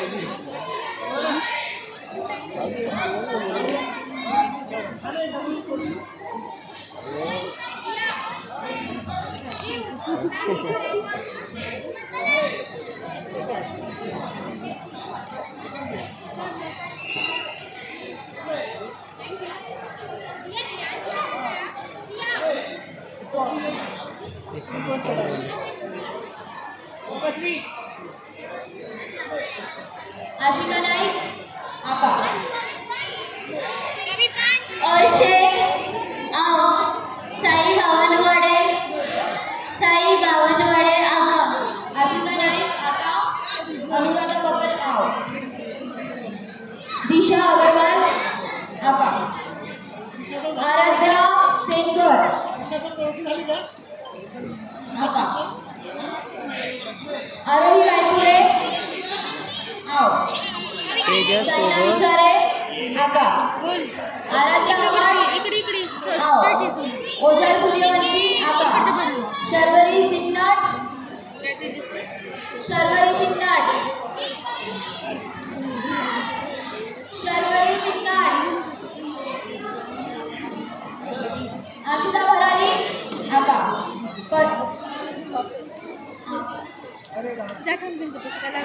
Open three. Ashika Naik आका अर्शे आव साई बावनवाडे साई बावनवाडे आका आशिका नाईक आका अनुराधा बबर आव दिशा अगरवाल आका आराध्या सेनकर आका आरोही आव तेजस विचारे आका। आराध्या पवार इकडे इकडे ओझर सूर्यवंशी आका। शर्वरी सिंगनाट शर्वरी सिंगनाट शर्वरी सिंगनाट आशिता भरारी। आका। पर जा थांब त्यांच्या पुस्तकाला